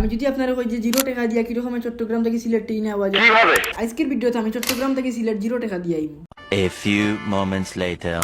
আমি যদি আপনারা কই যে জিরো টাকা দিয়া কীরকম চট্টগ্রাম থেকে সিলেট ট্রেনে আওয়া যায়? আজকের ভিডিওতে আমি চট্টগ্রাম থেকে সিলেট জিরো টাকা দিয়ে আইব। A few moments later.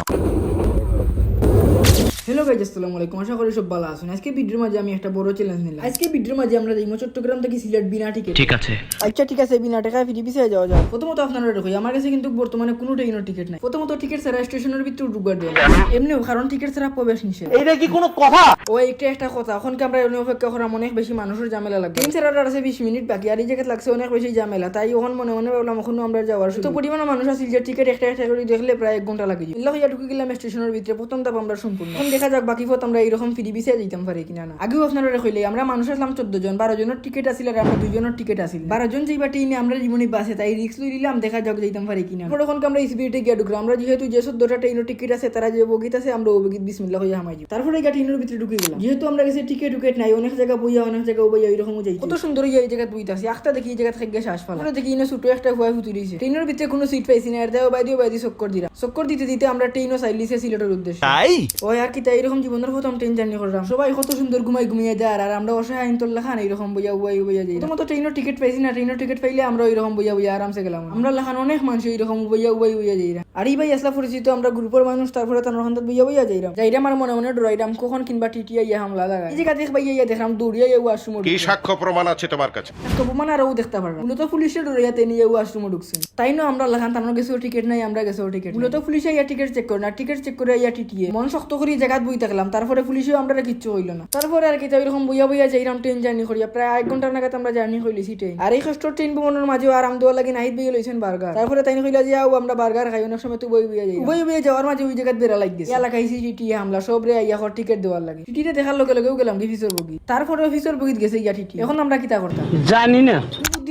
Hello guys আসসালামু আলাইকুম। আশা করি সব ভালো আছেন। আজকে ভিডিওর মাঝে আমি একটা বড় চ্যালেঞ্জ নিলাম। আজকে ভিডিওর মাঝে আমরা যাইমো চট্টগ্রাম থেকে সিলেট বিনা টিকিট ঠিক আছে। আচ্ছা ঠিক আছে বিনা টাকায় ফিরি পিছিয়ে যাওয়া যায় প্রথমত আপনারা দেখো আমার কাছে কিন্তু বর্তমানে কোনো ট্রেনের টিকিট নাই। প্রথমত টিকিট ছাড়া স্টেশনের ভিতরে ঢুকবার দেয় না। এমনিও কারণ টিকিট ছাড়া প্রবেশ নিষেধ। এটা কি কোনো কথা? ও একটা একটা কথা। এখন কি আমরা এনে অপেক্ষা করা অনেক বেশি মানুষের ঝামেলা লাগে তিন চার আছে বিশ মিনিট বাকি আর এই জায়গায় লাগছে অনেক বেশি ঝামেলা। তাই ওখান মনে মনে ভাবলাম এখনও আমরা যাওয়ার তো পরিমাণে মানুষ আছে যে টিকিট একটা একটা করে দেখলে প্রায় এক ঘণ্টা লাগে। ইল্লা হইয়া ঢুকে গেলাম স্টেশনের ভিতরে। প্রথম ধাপ আমরা সম্পূর্ণ। এখন দেখা যাক বাকি পথ আমরা এইরকম ফিরি বিছে যেতাম পারি কিনা না। আগেও আপনারা কইলে আমরা মানুষ আসলাম চোদ্দ জন বারো জনের টিকিট আসিল আর আমরা দুজনের টিকিট আসিল বারো জন যেই টিনে আমরা জীবনী বাসে তাই রিক্স লই নিলাম দেখা যাক যেতাম পারি কিনা। এখন আমরা স্পিডে গিয়ে ঢুকলাম? আমরা যেহেতু যে চোদ্দটা ট্রেনের টিকিট আছে তারা যে বগিত আছে আমরা ও বগিত বিসমিল্লা হইয়া হামাই যাই তারপরে গিয়ে ট্রেনের ভিতরে ঢুকে গেলাম। যেহেতু আমরা গেছি টিকিট টুকেট নাই অনেক জায়গা বইয়া অনেক জায়গা বইয়া এরকম যাই কত সুন্দর এই জায়গা বইতে আছে আখটা দেখি এই জায়গা থেকে শ্বাস ফালা আমরা দেখি ইনে ছোট একটা হুয়া হুতুরি দিয়েছে ট্রেনের ভিতরে কোনো সিট পাইছি না আর দেও বাইদিও বাইদি চক্কর দিলাম। চক্কর দিতে দিতে আমরা ট্রেনও চাইলিছে সিলেটের উদ্দেশ্যে। তাই? ও আর কি তাই এরকম জীবনের প্রথম ট্রেন জার্নি করলাম। সবাই কত সুন্দর ঘুমাই ঘুমিয়ে যায় আর আমরা অসহায় আইন তোল্লা খান এইরকম বইয়া উবাই উবাইয়া যাই ট্রেনের টিকিট পাইছি না ট্রেনের টিকিট পাইলে আমরা ওইরকম বইয়া বইয়া আরামসে গেলাম। আমরা লাখান অনেক মানুষ এইরকম বইয়া উবাই উবাইয়া যাইরা আর এই ভাই আসলা পরিচিত আমরা গ্রুপের মানুষ তারপরে তার ওখান বইয়া বইয়া যাইরাম যাইরাম আর মনে মনে ডরাইরাম কখন কিংবা টিটিয়া ইয়া হামলা লাগা এই জায়গা দেখ ভাইয়া ইয়া দেখলাম দৌড়িয়া ইয়া ওয়াশরুম কি সাক্ষ্য প্রমাণ আছে তোমার কাছে? তবুমান আরও দেখতে পারলাম মূলত পুলিশের ডরাইয়াতে নিয়ে ওয়াশরুমে ঢুকছে। তাই না আমরা লাখান তার গেছে টিকিট নাই আমরা গেছে টিকিট মূলত পুলিশে ইয়া টিকিট চেক করে না টিকিট চেক করে ইয়া টিটিয়ে মন শক্ত করে জায়গাত বই থাকলাম তারপরে পুলিশেও আমরা কিচ্ছু হইল না। তারপরে আর কি তাই এরকম বইয়া বইয়া যাইরাম ট্রেন জার্নি করিয়া প্রায় এক ঘণ্টার নাগাদ আমরা জার্নি করিছি ট্রেন। আর এই কষ্ট ট্রেন ভ্রমণের মাঝেও আরাম দেওয়া লাগে নাহিদ বইয়া লইছেন বার্গার। তারপরে তাই কইলা যে আও আমরা বার্গার খাই। অনেক সময় তো বই বইয়া যাই বই বইয়া যাওয়ার মাঝে ওই জায়গাত বেড়া লাগ গেছে এলাকায় টিটি হামলা সব রে ইয়া টিকিট দেওয়ার লাগে। টিটিতে দেখার লগে লগেও গেলাম কি ফিসর বগি তারপরে ফিসর বগিত গেছে ইয়া টিটি। এখন আমরা কিতা করতাম? জানি না।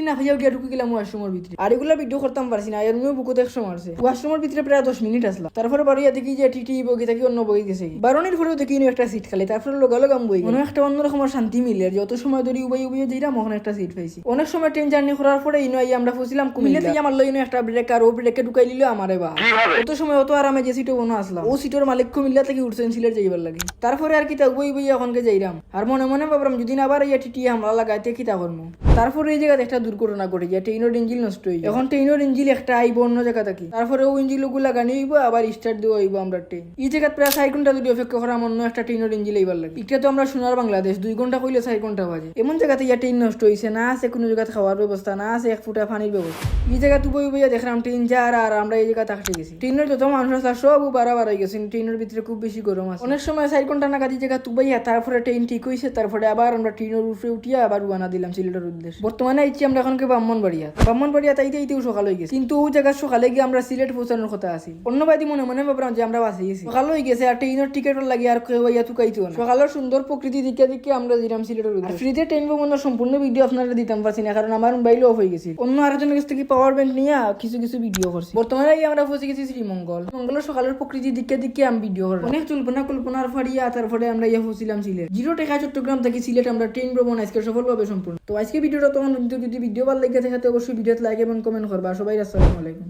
না খাইয়া গিয়া ঢুকে গেলাম ওয়াশরুমের ভিতরে আর এগুলা ভিডিও করতাম পারছি না আর এমনিও বুকু দেখছ মারছে ওয়াশরুমের ভিতরে প্রায় দশ মিনিট আসলাম তারপরে বারো ইয়া দেখি যে টিটি বগি থাকি অন্য বগি গেছে বারোনির পরেও দেখি একটা সিট খালি তারপরে লগা লগাম বই মনে একটা অন্যরকম আমার শান্তি মিলে আর যত সময় ধরে উবাই উবাই যাইরাম ওখানে একটা সিট পাইছি। অনেক সময় ট্রেন জার্নি করার পরে ইনো আইয়া আমরা ফুসিলাম কুমিল্লা। থেকে আমার লইনো একটা ব্রেক আর ও ব্রেকে ঢুকাই নিল আমারে বা অত সময় অত আরামে যে সিটে বনো আসলাম ও সিটের মালিক কুমিল্লা থেকে উঠছেন সিলেট যাইবার লাগে। তারপরে আর কিতা বই বই এখনকে যাইরাম আর মনে মনে ভাবলাম যদি না আবার ইয়া টিটি হামলা লাগাইতে কিতা করব তারপরে এই জায়গাতে একটা দুর্ঘটনা ঘটে যায় ট্রেনের ইঞ্জিন নষ্ট হয়ে যায়। এখন ট্রেনের ইঞ্জিন একটা আইব অন্য জায়গা থাকি তারপরে ও ইঞ্জিন লোক লাগানি হইব আবার স্টার্ট দেওয়া হইব আমরা ট্রেন এই জায়গাত প্রায় চার ঘণ্টা যদি অপেক্ষা করা অন্য একটা ট্রেনের ইঞ্জিন এইবার লাগে। এটা তো আমরা সোনার বাংলাদেশ, দুই ঘণ্টা কইলে চার ঘণ্টা বাজে। এমন জায়গাতে ইয়া ট্রেন নষ্ট হয়েছে না আছে কোনো জায়গাতে খাওয়ার ব্যবস্থা, না আছে এক ফুটা পানির ব্যবস্থা। এই জায়গা তুই বই বইয়া দেখলাম ট্রেন যা আর আমরা এই জায়গাতে আটকে গেছি। ট্রেনের যত মানুষ আছে সব বাড়া বাড়াই গেছে ট্রেনের ভিতরে খুব বেশি গরম আছে। অনেক সময় চার ঘণ্টা নাগাদ এই জায়গা তুবাইয়া তারপরে ট্রেন ঠিক হয়েছে তারপরে আবার আমরা ট্রেনের উপরে উঠিয়া আবার রুয়ানা দিলাম সিলেটের উদ্দেশ্যে। বর্তমানে আইছি আমরা এখনকে ব্রাহ্মণবাড়িয়া। ব্রাহ্মণবাড়িয়া তাইতে এইতেও সকাল হয়ে গেছে। কিন্তু ওই জায়গায় সকালে গিয়ে আমরা সিলেট পৌঁছানোর কথা আছি। অন্য বাইদি মনে মনে ভাবলাম যে আমরা বাসে গেছি। সকাল হয়ে গেছে আর ট্রেনের টিকিট লাগে, আর কেউ ইয়া তুকাইতো না। সকালের সুন্দর প্রকৃতি দিকে দিকে আমরা দিলাম সিলেটের ফ্রিতে ট্রেন ভ্রমণের সম্পূর্ণ ভিডিও আপনারা দিতাম পারছি না, কারণ আমার মোবাইল অফ হয়ে গেছে। অন্য আরেকজনের কাছ থেকে পাওয়ার ব্যাংক নিয়ে কিছু কিছু ভিডিও করছি। বর্তমানে আমরা পৌঁছে গেছি শ্রীমঙ্গল। মঙ্গলের সকালের প্রকৃতি দিকে দিকে আমি ভিডিও করলাম। অনেক কল্পনা কল্পনার ফাড়িয়া, তারপরে আমরা ইয়ে পৌঁছিলাম সিলেট। জিরো টেকা চট্টগ্রাম থেকে সিলেট আমরা ট্রেন ভ্রমণ আজকে সফলভাবে সম্পূর্ণ। তো আজকে ভিডিওটা তখন যদি ভিডিও ভালো লেগে থাকে অবশ্যই ভিডিওতে লাইক এবং কমেন্ট করবা। সবাই আসসালামু আলাইকুম।